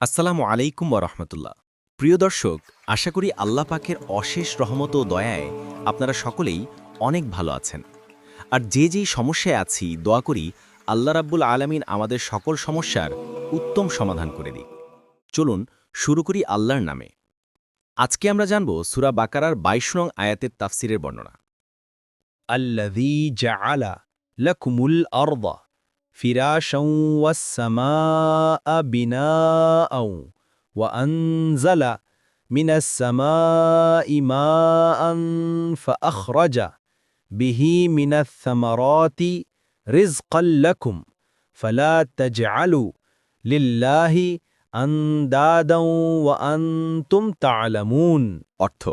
আসসালামু আলাইকুম ওরহমতুল্লাহ প্রিয় দর্শক, আশা করি আল্লাহ পাকের অশেষ রহমত ও দয়ায় আপনারা সকলেই অনেক ভালো আছেন। আর যে যেই সমস্যায় আছি, দোয়া করি আল্লাহ রাব্বুল আলামিন আমাদের সকল সমস্যার উত্তম সমাধান করে দিই চলুন শুরু করি আল্লাহর নামে। আজকে আমরা জানব সুরা বাকারার বাইশ নং আয়াতের তাফসিরের বর্ণনা। আল্লা আলা فراشا والسماء بناء وأنزل من السماء ماء فأخرج به من الثمرات رزقا لكم فلا تجعلوا لله أندادا وأنتم تعلمون অর্থ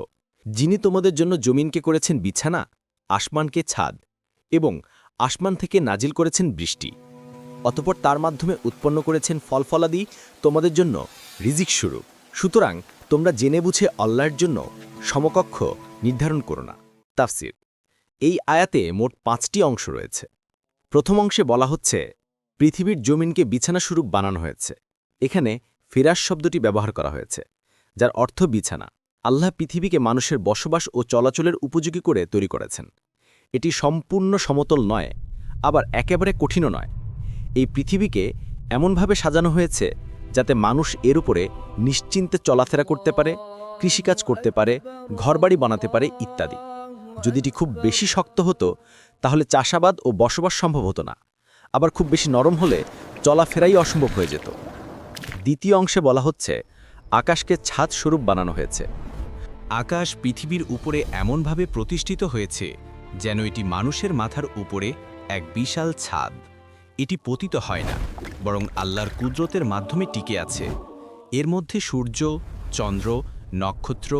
যিনি তোমাদের জন্য জমিনকে করেছেন বিছানা আসমানকে ছাদ এবং আসমান থেকে নাজিল করেছেন বৃষ্টি অতপর তার মাধ্যমে উৎপন্ন করেছেন ফলফলাদি, তোমাদের জন্য রিজিক স্বরূপ। সুতরাং তোমরা জেনে বুঝে আল্লাহর জন্য সমকক্ষ নির্ধারণ করো না। তাফসির। এই আয়াতে মোট পাঁচটি অংশ রয়েছে। প্রথম অংশে বলা হচ্ছে, পৃথিবীর জমিনকে বিছানা স্বরূপ বানানো হয়েছে। এখানে ফিরাস শব্দটি ব্যবহার করা হয়েছে, যার অর্থ বিছানা। আল্লাহ পৃথিবীকে মানুষের বসবাস ও চলাচলের উপযোগী করে তৈরি করেছেন। এটি সম্পূর্ণ সমতল নয়, আবার একেবারে কঠিনও নয়। এই পৃথিবীকে এমনভাবে সাজানো হয়েছে যাতে মানুষ এর উপরে নিশ্চিন্তে চলাফেরা করতে পারে, কৃষিকাজ করতে পারে, ঘরবাড়ি বানাতে পারে ইত্যাদি। যদি এটি খুব বেশি শক্ত হতো, তাহলে চাষাবাদ ও বসবাস সম্ভব হতো না। আবার খুব বেশি নরম হলে চলাফেরাই অসম্ভব হয়ে যেত। দ্বিতীয় অংশে বলা হচ্ছে, আকাশকে ছাদ স্বরূপ বানানো হয়েছে। আকাশ পৃথিবীর উপরে এমনভাবে প্রতিষ্ঠিত হয়েছে যেন এটি মানুষের মাথার উপরে এক বিশাল ছাদ। এটি পতিত হয় না, বরং আল্লাহর কুদরতের মাধ্যমে টিকে আছে। এর মধ্যে সূর্য, চন্দ্র, নক্ষত্র,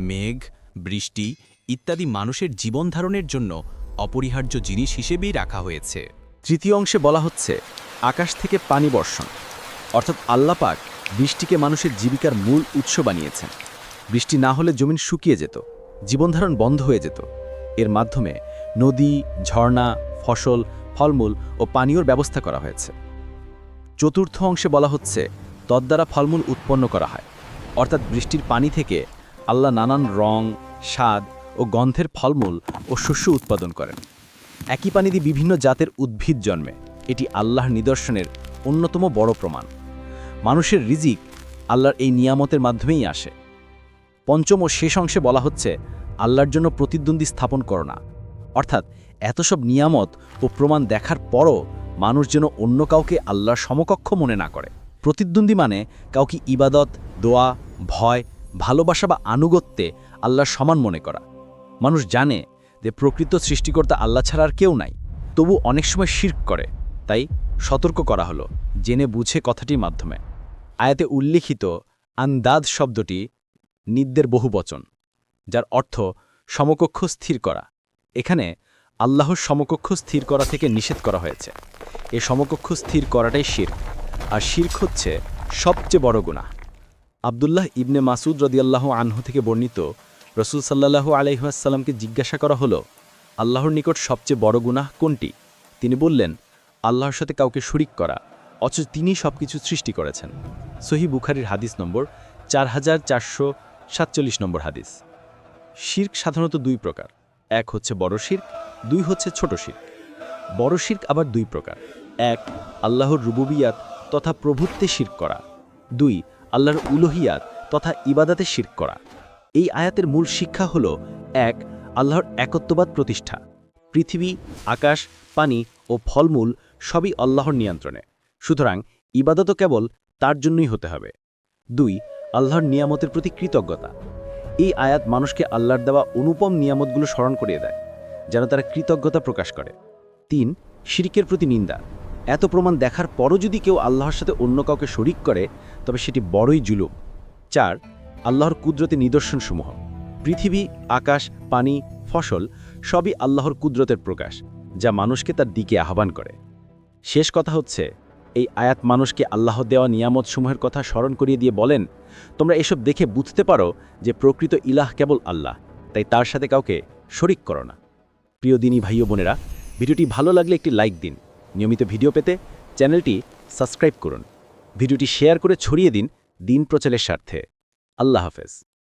মেঘ, বৃষ্টি ইত্যাদি মানুষের জীবন ধারণের জন্য অপরিহার্য জিনিস হিসেবেই রাখা হয়েছে। তৃতীয় অংশে বলা হচ্ছে, আকাশ থেকে পানি বর্ষণ। অর্থাৎ আল্লাপাক বৃষ্টিকে মানুষের জীবিকার মূল উৎস বানিয়েছেন। বৃষ্টি না হলে জমিন শুকিয়ে যেত, জীবনধারণ বন্ধ হয়ে যেত। এর মাধ্যমে নদী, ঝর্ণা, ফসল ফলমূল ও পানীয়র ব্যবস্থা করা হয়েছে। চতুর্থ অংশে বলা হচ্ছে তদ্বারা ফলমূল উৎপন্ন করা হয়। অর্থাৎ বৃষ্টির পানি থেকে আল্লাহ নানান রং, স্বাদ ও গন্ধের ফলমূল ও শস্য উৎপাদন করেন। একই পানি দিয়ে বিভিন্ন জাতের উদ্ভিদ জন্মে। এটি আল্লাহর নিদর্শনের অন্যতম বড় প্রমাণ। মানুষের রিজিক আল্লাহর এই নিয়ামতের মাধ্যমেই আসে। পঞ্চম ও শেষ অংশে বলা হচ্ছে, আল্লাহর জন্য প্রতিদ্বন্দ্বী স্থাপন করো না। অর্থাৎ এত সব নিয়ামত ও প্রমাণ দেখার পরও মানুষ যেন অন্য কাউকে আল্লাহর সমকক্ষ মনে না করে। প্রতিদ্বন্দ্বী মানে কাউকে ইবাদত, দোয়া, ভয়, ভালোবাসা বা আনুগত্যে আল্লাহর সমান মনে করা। মানুষ জানে যে প্রকৃত সৃষ্টিকর্তা আল্লাহ ছাড়া আর কেউ নাই। তবু অনেক সময় শির্ক করে। তাই সতর্ক করা হলো, জেনে বুঝে কথাটির মাধ্যমে। আয়াতে উল্লিখিত আন্দাদ শব্দটি নিদ্দের বহুবচন, যার অর্থ সমকক্ষ স্থির করা। এখানে আল্লাহর সমকক্ষ স্থির করা থেকে নিষেধ করা হয়েছে। এ সমকক্ষ স্থির করাটাই শির্ক আর শির্ক হচ্ছে সবচেয়ে বড় গুণা আবদুল্লাহ ইবনে মাসুদ রদিয়াল্লাহ আনহু থেকে বর্ণিত রসুল সাল্লাহু আলহাসাল্লামকে জিজ্ঞাসা করা হলো, আল্লাহর নিকট সবচেয়ে বড় গুনাহ কোনটি? তিনি বললেন, আল্লাহর সাথে কাউকে শরিক করা, অথচ তিনি সব কিছু সৃষ্টি করেছেন। সহি বুখারির হাদিস নম্বর চার হাজার চারশো সাতচল্লিশ নম্বর হাদিস। শির্ক সাধারণত দুই প্রকার। এক হচ্ছে বড় শির্ক, দুই হচ্ছে ছোট শির্ক। বড় শির্ক আবার দুই প্রকার। এক, আল্লাহর রুবুবিয়াত তথা প্রভুত্বে শির্ক করা। দুই, আল্লাহর উলহিয়াত তথা ইবাদাতে শির্ক করা। এই আয়াতের মূল শিক্ষা হল, এক, আল্লাহর একত্ববাদ প্রতিষ্ঠা। পৃথিবী, আকাশ, পানি ও ফলমূল সবই আল্লাহর নিয়ন্ত্রণে। সুতরাং ইবাদতও কেবল তার জন্যই হতে হবে। দুই, আল্লাহর নিয়ামতের প্রতি কৃতজ্ঞতা। এই আয়াত মানুষকে আল্লাহর দেওয়া অনুপম নিয়ামতগুলো স্মরণ করিয়ে দেয়, যেন তারা কৃতজ্ঞতা প্রকাশ করে। তিন, শিরিকের প্রতি নিন্দা। এত প্রমাণ দেখার পরও যদি কেউ আল্লাহর সাথে অন্য কাউকে শরিক করে, তবে সেটি বড়ই জুলুম। চার, আল্লাহর কুদরতে নিদর্শনসমূহ। পৃথিবী, আকাশ, পানি, ফসল সবই আল্লাহর কুদরতের প্রকাশ, যা মানুষকে তার দিকে আহ্বান করে। শেষ কথা হচ্ছে এই আয়াত মানুষকে আল্লাহ দেওয়া নিয়ামতসমূহের কথা স্মরণ করিয়ে দিয়ে বলেন, তোমরা এসব দেখে বুঝতে পারো যে প্রকৃত ইলাহ কেবল আল্লাহ, তাই তার সাথে কাউকে শরিক করো না। প্রিয় দিনী ভাই ও বোনেরা, ভিডিওটি ভালো লাগলে একটি লাইক দিন। নিয়মিত ভিডিও পেতে চ্যানেলটি সাবস্ক্রাইব করুন। ভিডিওটি শেয়ার করে ছড়িয়ে দিন দিন প্রচারের স্বার্থে। আল্লাহ হাফেজ।